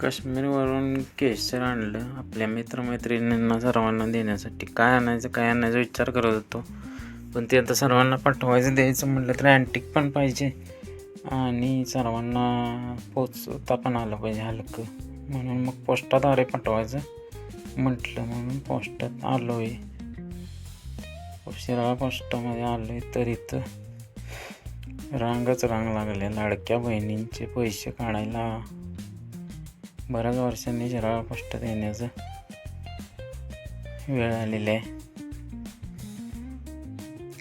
काश्मीरवरून केशर आणलं. आपल्या मित्रमैत्रिणींना सर्वांना देण्यासाठी. काय आणायचं काय आणायचा विचार करत होतो. पण ते आता सर्वांना पाठवायचं द्यायचं म्हटलं तर अँटिक पण पाहिजे. आणि सर्वांना पोचता पण आलं पाहिजे हलकं. म्हणून मग पोस्टाद्वारे पाठवायचं. म्हटलं म्हणून पोस्टात आलो आहे उशिरा पोस्टामध्ये आलो आहे तर इथं रांगच रांग लागले. लाडक्या बहिणींचे पैसे काढायला बऱ्याच वर्षांनी शिराळा पोस्टात येण्याचं वेळ आलेली आहे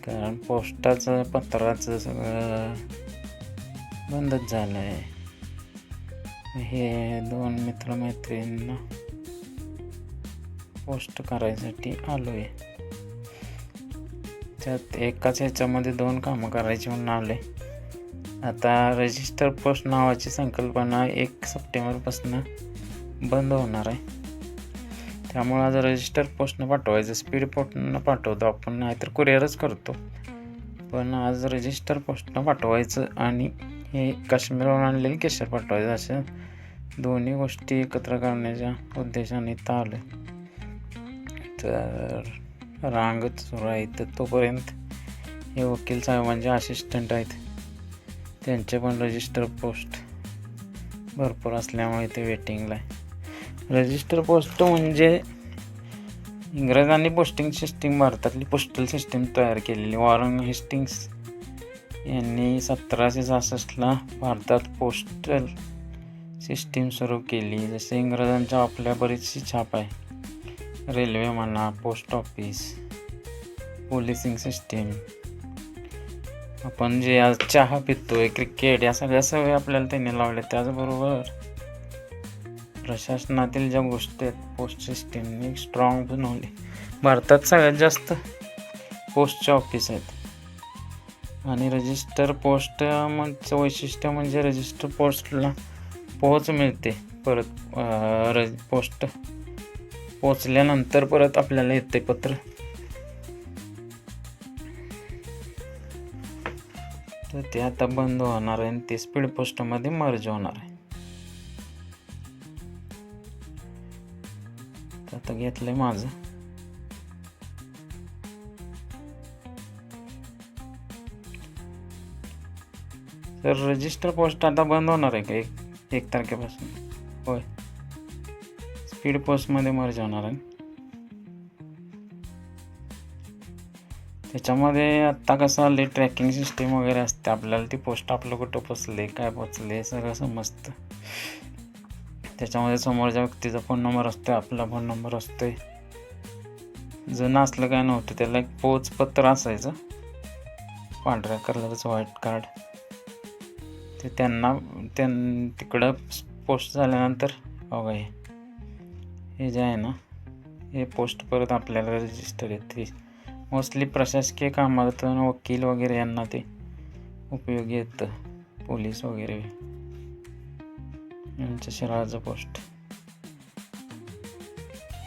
कारण पोस्टाचं पत्राचं सगळं बंदच झालं आहे हे दोन मित्रमैत्रिणींना पोस्ट करायसाठी आलो आहे त्यात एकाच ह्याच्यामध्ये दोन कामं करायची म्हणून आले आता रजिस्टर पोस्ट नावाची संकल्पना एक सप्टेंबरपासून बंद होणार आहे. त्यामुळं आज रजिस्टर पोस्टनं पाठवायचं स्पीड पोस्टनं पाठवतो आपण नाहीतर कुरिअरच करतो. पण आज रजिस्टर पोस्टनं पाठवायचं आणि हे काश्मीरवरून आणलेलं केशर पाठवायचं अशा दोन्ही गोष्टी एकत्र करण्याच्या उद्देशाने इथं आलं तर रांगच सुरू आहे तर तोपर्यंत हे वकील साहेबांचे असिस्टंट आहेत. त्यांचे पण रजिस्टर पोस्ट भरपूर असल्यामुळे ते वेटिंगला आहे. रजिस्टर पोस्ट म्हणजे इंग्रजांनी पोस्टिंग सिस्टीम भारतातली पोस्टल सिस्टीम तयार केलेली. वॉरंग हेस्टिंग्स यांनी सतराशे सहासष्टला भारतात पोस्टल सिस्टीम सुरू केली. जसे इंग्रजांच्या आपल्या बरीचशी छाप आहे. रेल्वे म्हणा पोस्ट ऑफिस पोलिसिंग सिस्टीम आपण जे आज चहा पितोय क्रिकेट या सगळ्या सवयी आपल्याला त्यांनी लावल्या. त्याचबरोबर प्रशासनातील ज्या गोष्टी आहेत पोस्ट सिस्टीमनी स्ट्रॉंग बनवली. भारतात सगळ्यात जास्त पोस्टचे ऑफिस आहेत. आणि रजिस्टर पोस्ट म्हणजे वैशिष्ट्य म्हणजे रजिस्टर पोस्टला पोहोच मिळते. परत र पोस्ट पोचल्यानंतर परत आपल्याला येते पत्र. तर ते आता बंद होणार आहे आणि ते स्पीड पोस्टमध्ये मर्ज होणार आहे. तर आता घेतलंय माझं. तर रजिस्टर पोस्ट आता बंद होणार आहे का? एक एक तारखेपासून? होय. स्पीड पोस्टमध्ये मर्ज होणार आहे. त्याच्यामध्ये आत्ता कसं आले ट्रॅकिंग सिस्टीम वगैरे असते. आपल्याला ती पोस्ट आपलं कुठं पोचले काय पोचले हे सगळं समजतं. त्याच्यामध्ये समोरच्या व्यक्तीचा फोन नंबर असतो आपला फोन नंबर असतोय. जुनं असलं काय नव्हतं त्याला एक पोचपत्र असायचं. पांढऱ्या कलरचं व्हाईट कार्ड ते त्यांना त्यां तिकडं पोस्ट झाल्यानंतर बघा हे. हे जे आहे ना हे पोस्ट परत आपल्याला रजिस्टर येते मोस्टली प्रशासकीय कामातून वकील वगैरे यांना ते उपयोगी येतं. पोलीस वगैरे. यांच्या शिराळाचं पोस्ट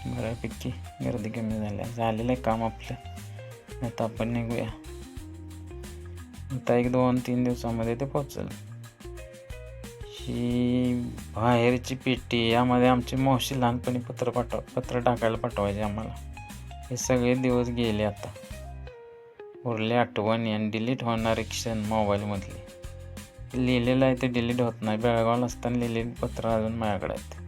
बऱ्यापैकी गर्दी कमी झाल्या. झालेलं आहे काम आपलं. आता आपण निघूया. आता एक दोन तीन दिवसामध्ये ते पोचल ही बाहेरची पेटी यामध्ये आमची मावशी लहानपणी पत्र पाठव पत्र टाकायला पाठवायचे आम्हाला. हे सगळे दिवस गेले आता. उरले आठवणी आणि डिलीट होणारे क्षण मोबाईलमधले. लिहिलेलं आहे ते डिलीट होत नाही. बेळगावला असताना लिहिलेली पत्र अजून माझ्याकडे आहेत.